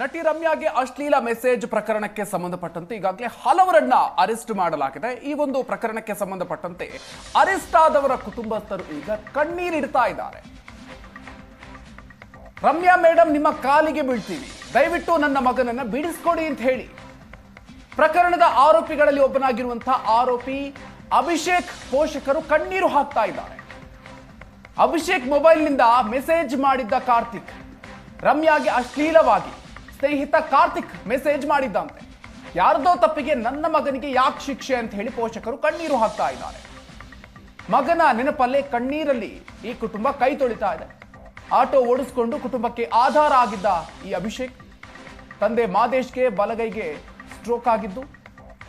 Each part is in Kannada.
ನಟಿ ರಮ್ಯಾಗೆ ಅಶ್ಲೀಲ ಮೆಸೇಜ್ ಪ್ರಕರಣಕ್ಕೆ ಸಂಬಂಧಪಟ್ಟಂತೆ ಈಗಾಗಲೇ ಹಲವರನ್ನ ಅರೆಸ್ಟ್ ಮಾಡಲಾಗಿದೆ. ಈ ಒಂದು ಪ್ರಕರಣಕ್ಕೆ ಸಂಬಂಧಪಟ್ಟಂತೆ ಅರೆಸ್ಟ್ ಆದವರ ಕುಟುಂಬಸ್ಥರು ಈಗ ಕಣ್ಣೀರಿಡ್ತಾ ಇದ್ದಾರೆ. ರಮ್ಯಾ ಮೇಡಮ್ ನಿಮ್ಮ ಕಾಲಿಗೆ ಬೀಳ್ತೀವಿ. ದಯವಿಟ್ಟು ನನ್ನ ಮಗನನ್ನ ಬಿಡಿಸ್ಕೊಡಿ ಅಂತ ಹೇಳಿ. ಪ್ರಕರಣದ ಆರೋಪಿಗಳಲ್ಲಿ ಒಬ್ಬನಾಗಿರುವಂತಹ ಆರೋಪಿ ಅಭಿಷೇಕ್ ಪೋಷಕರು ಕಣ್ಣೀರು ಹಾಕ್ತಾ ಇದ್ದಾರೆ. ಅಭಿಷೇಕ್ ಮೊಬೈಲ್ನಿಂದ ಮೆಸೇಜ್ ಮಾಡಿದ್ದ ಕಾರ್ತಿಕ್ ರಮ್ಯಾಗೆ ಅಶ್ಲೀಲವಾಗಿ ಸ್ನೇಹಿತ ಕಾರ್ತಿಕ್ ಮೆಸೇಜ್ ಮಾಡಿದ್ದಂತೆ. ಯಾರ್ದೋ ತಪ್ಪಿಗೆ ನನ್ನ ಮಗನಿಗೆ ಯಾಕೆ ಶಿಕ್ಷೆ ಅಂತ ಹೇಳಿ ಪೋಷಕರು ಕಣ್ಣೀರು ಹಾಕ್ತಾ ಇದ್ದಾರೆ. ಮಗನ ನೆನಪಲ್ಲೇ ಕಣ್ಣೀರಲ್ಲಿ ಈ ಕುಟುಂಬ ಕೈ ತೊಳಿತಾ ಇದೆ. ಆಟೋ ಓಡಿಸ್ಕೊಂಡು ಕುಟುಂಬಕ್ಕೆ ಆಧಾರ ಆಗಿದ್ದ ಈ ಅಭಿಷೇಕ್, ತಂದೆ ಮಾದೇಶ್ಗೆ ಬಲಗೈಗೆ ಸ್ಟ್ರೋಕ್ ಆಗಿದ್ದು,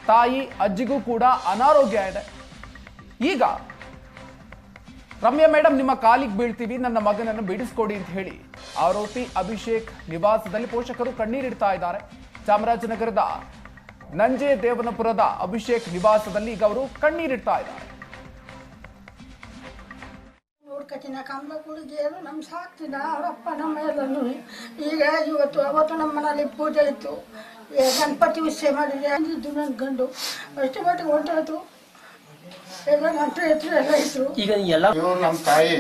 ತಾಯಿ ಅಜ್ಜಿಗೂ ಕೂಡ ಅನಾರೋಗ್ಯ ಇದೆ. ಈಗ ರಮ್ಯಾ ಮೇಡಮ್ ನಿಮ್ಮ ಕಾಲಿಗೆ ಬೀಳ್ತೀವಿ, ನನ್ನ ಮಗನನ್ನು ಬಿಡಿಸ್ಕೊಡಿ ಅಂತ ಹೇಳಿ ಆರೋಪಿ ಅಭಿಷೇಕ್ ನಿವಾಸದಲ್ಲಿ ಪೋಷಕರು ಕಣ್ಣೀರಿಡ್ತಾ ಇದ್ದಾರೆ. ಚಾಮರಾಜನಗರದ ನಂಜೆ ದೇವನಪುರದ ಅಭಿಷೇಕ್ ನಿವಾಸದಲ್ಲಿ ಈಗ ಅವರು ಕಣ್ಣೀರಿಡ್ತಾ ಇದ್ದಾರೆ. ನೋಡ್ಕತಿನ ಕಂಬ ಕುಡಿದಿಯರು ನಮ್ಮ ಸಾಕ್ತಿದ್ದ ಅವರಪ್ಪ ನಮ್ಮ ಈಗ ಇವತ್ತು ಅವತ್ತು ನಮ್ಮ ಮನೇಲಿ ಪೂಜೆ ಇತ್ತು. ಗಣಪತಿ ವಿಷಯ ಮಾಡಿದೆ. ಅಂದಿದ್ದು ನನ್ನ ಗಂಡು. ಅಷ್ಟು ಮಟ್ಟಿಗೆ ಎಲ್ಲ ಈಗ ಎಲ್ಲ ಇವ್ರು ನಮ್ಮ ತಾಯಿ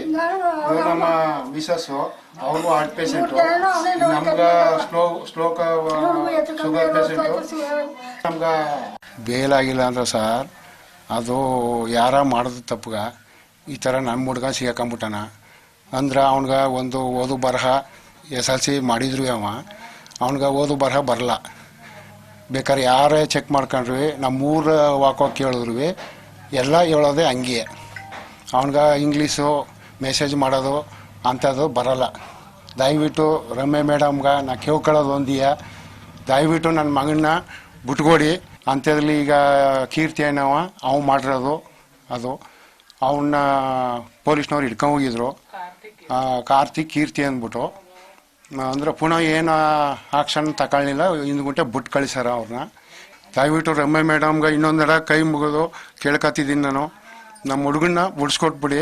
ನಮ್ಮ ಮಿಸಸ್ ಅವರು ಹಾರ್ಟ್ ಪೇಷಂಟ್ ನಮ್ಗ ಸ್ಲೋ ಸ್ಲೋಕ ಶುಗರ್ ಪೇಷಂಟ್ ನಮ್ಗ ಬೇಲಾಗಿಲ್ಲ ಅಂದ್ರೆ ಸರ್, ಅದು ಯಾರ ಮಾಡೋದು ತಪ್ಪಗ. ಈ ಥರ ನಮ್ಮ ಹುಡ್ಗ ಸಿಗಾಕೊಂಬಿಟ್ಟಾನ ಅಂದ್ರೆ ಅವನ್ಗ ಒಂದು ಓದು ಬರಹ ಎಸ್ ಎಲ್ ಸಿ ಮಾಡಿದ್ರು ಅವ. ಅವನ್ಗ ಓದು ಬರಹ ಬರಲ್ಲ ಬೇಕಾದ್ರೆ ಯಾರೇ ಚೆಕ್ ಮಾಡ್ಕೊಂಡ್ರಿ, ನಮ್ಮೂರ ವಾಕೋ ಕೇಳಿದ್ರು ಎಲ್ಲ ಹೇಳೋದೇ ಹಂಗೆ. ಅವನ್ಗ ಇಂಗ್ಲೀಷು ಮೆಸೇಜ್ ಮಾಡೋದು ಅಂಥದ್ದು ಬರಲ್ಲ. ದಯವಿಟ್ಟು ರಮ್ಯ ಮೇಡಮ್ಗೆ ನಾ ಕೇಳ್ಕೊಳ್ಳೋದು ಒಂದಿಯ. ದಯವಿಟ್ಟು ನನ್ನ ಮಗನ್ನ ಬಿಟ್ಕೊಡಿ. ಅಂಥದ್ರಲ್ಲಿ ಈಗ ಕೀರ್ತಿ ಏನವ ಅವ್ನು ಮಾಡಿರೋದು ಅದು. ಅವನ್ನ ಪೊಲೀಸ್ನವ್ರು ಹಿಡ್ಕೊಂಡು ಹೋಗಿದ್ರು. ಆ, ಕಾರ್ತಿಕ್ ಕೀರ್ತಿ ಅಂದ್ಬಿಟ್ಟು. ಅಂದ್ರೆ ಪುನಃ ಏನು ಆಕ್ಷನ್ ತಗೊಳ್ಳಿಲ್ಲ ಹಿಂದ್ಗುಂಟೆ ಬಿಟ್ಟು ಕಳಿಸ್ಯಾರ ಅವ್ರನ್ನ ದಯವಿಟ್ಟು ರಮ್ಯ ಮೇಡಮ್ಗೆ ಇನ್ನೊಂದರ ಕೈ ಮುಗಿದು ಕೇಳ್ಕತ್ತಿದ್ದೀನಿ ನಾನು. ನಮ್ಮ ಹುಡುಗನ್ನ ಬಿಡಿಸ್ಕೊಟ್ಬಿಡಿ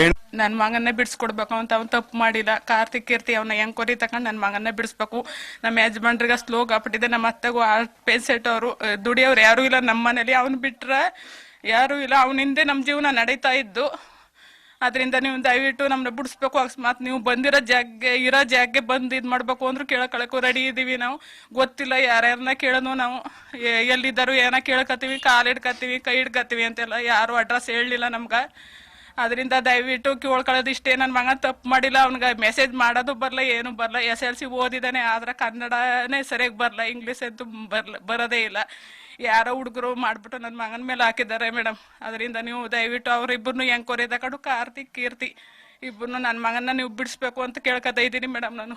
ಏನು ನನ್ನ ಮಗನ್ನ ಬಿಡಿಸ್ಕೊಡ್ಬೇಕು ಅಂತ ಅವ್ನು ತಪ್ಪು ಮಾಡಿಲ್ಲ ಕಾರ್ತಿಕ್ ಕೀರ್ತಿ ಅವನ ಕೊರಿ ತಗೊಂಡು ನನ್ನ ಮಗನ್ನ ಬಿಡಿಸ್ಬೇಕು. ನಮ್ಮ ಯಜಮಾನ್ರಿಗೆ ಸ್ಲೋಗ್ ಆಗ್ಬಿಟ್ಟಿದೆ ನಮ್ಮ ಅತ್ತೆಗೂ ಆರ್ಟ್ ಸೆಟ್ ಅವರು ದುಡಿಯೋರು ಯಾರೂ ಇಲ್ಲ ನಮ್ಮ ಮನೇಲಿ ಅವ್ನು ಬಿಟ್ರೆ ಯಾರೂ ಇಲ್ಲ. ಅವನಿಂದೆ ನಮ್ಮ ಜೀವನ ನಡೀತಾ ಇದ್ದು. ಅದರಿಂದ ನೀವು ದಯವಿಟ್ಟು ನಮ್ಮನ್ನ ಬಿಡಿಸ್ಬೇಕು. ಅಕಸ್ಮಾತ್ ನೀವು ಬಂದಿರೋ ಜಾಗ್ಗೆ ಇರೋ ಜಾಗ್ಗೆ ಬಂದು ಇದು ಮಾಡಬೇಕು ಅಂದ್ರೂ ಕೇಳ್ಕೊಳಕ್ಕೂ ರೆಡಿ ಇದ್ದೀವಿ ನಾವು. ಗೊತ್ತಿಲ್ಲ ಯಾರ್ಯಾರನ್ನ ಕೇಳೋದು ನಾವು. ಎಲ್ಲಿದ್ದರು ಏನೋ ಕೇಳ್ಕೊತೀವಿ ಕಾಲು ಹಿಡ್ಕತ್ತೀವಿ, ಕೈ ಹಿಡ್ಕತ್ತೀವಿ ಅಂತೆಲ್ಲ ಯಾರು ಅಡ್ರೆಸ್ ಹೇಳಲಿಲ್ಲ ನಮ್ಗೆ. ಅದರಿಂದ ದಯವಿಟ್ಟು ಕೇಳ್ಕೊಳ್ಳೋದು ಇಷ್ಟೇ ನನ್ನ ಮಗ ತಪ್ಪು ಮಾಡಿಲ್ಲ, ಅವ್ನಿಗೆ ಮೆಸೇಜ್ ಮಾಡೋದು ಬರಲ್ಲ ಏನು ಬರಲ್ಲ ಎಸ್ ಎಲ್ ಸಿ ಓದಿದ್ದಾನೆ ಆದ್ರೆ ಕನ್ನಡನೇ ಸರಿಯಾಗಿ ಬರಲ್ಲ ಇಂಗ್ಲೀಷ್ ಅಂತೂ ಬರಲ್ಲ ಬರೋದೇ ಇಲ್ಲ. ಯಾರೋ ಹುಡುಗರು ಮಾಡಿಬಿಟ್ಟು ನನ್ನ ಮಗನ ಮೇಲೆ ಹಾಕಿದ್ದಾರೆ ಮೇಡಮ್ ಅದರಿಂದ ನೀವು ದಯವಿಟ್ಟು ಅವ್ರಿಬ್ಬರನ್ನು ಎಂಕ್ವೈರಿ ತಗೊಂಡು ಕಾರ್ತಿಕ್, ಕೀರ್ತಿ ಇಬ್ಬರನ್ನು ನನ್ನ ಮಗನ ನೀವು ಬಿಡಿಸ್ಬೇಕು ಅಂತ ಕೇಳ್ಕೊತಾ ಇದ್ದೀನಿ ಮೇಡಮ್ ನಾನು.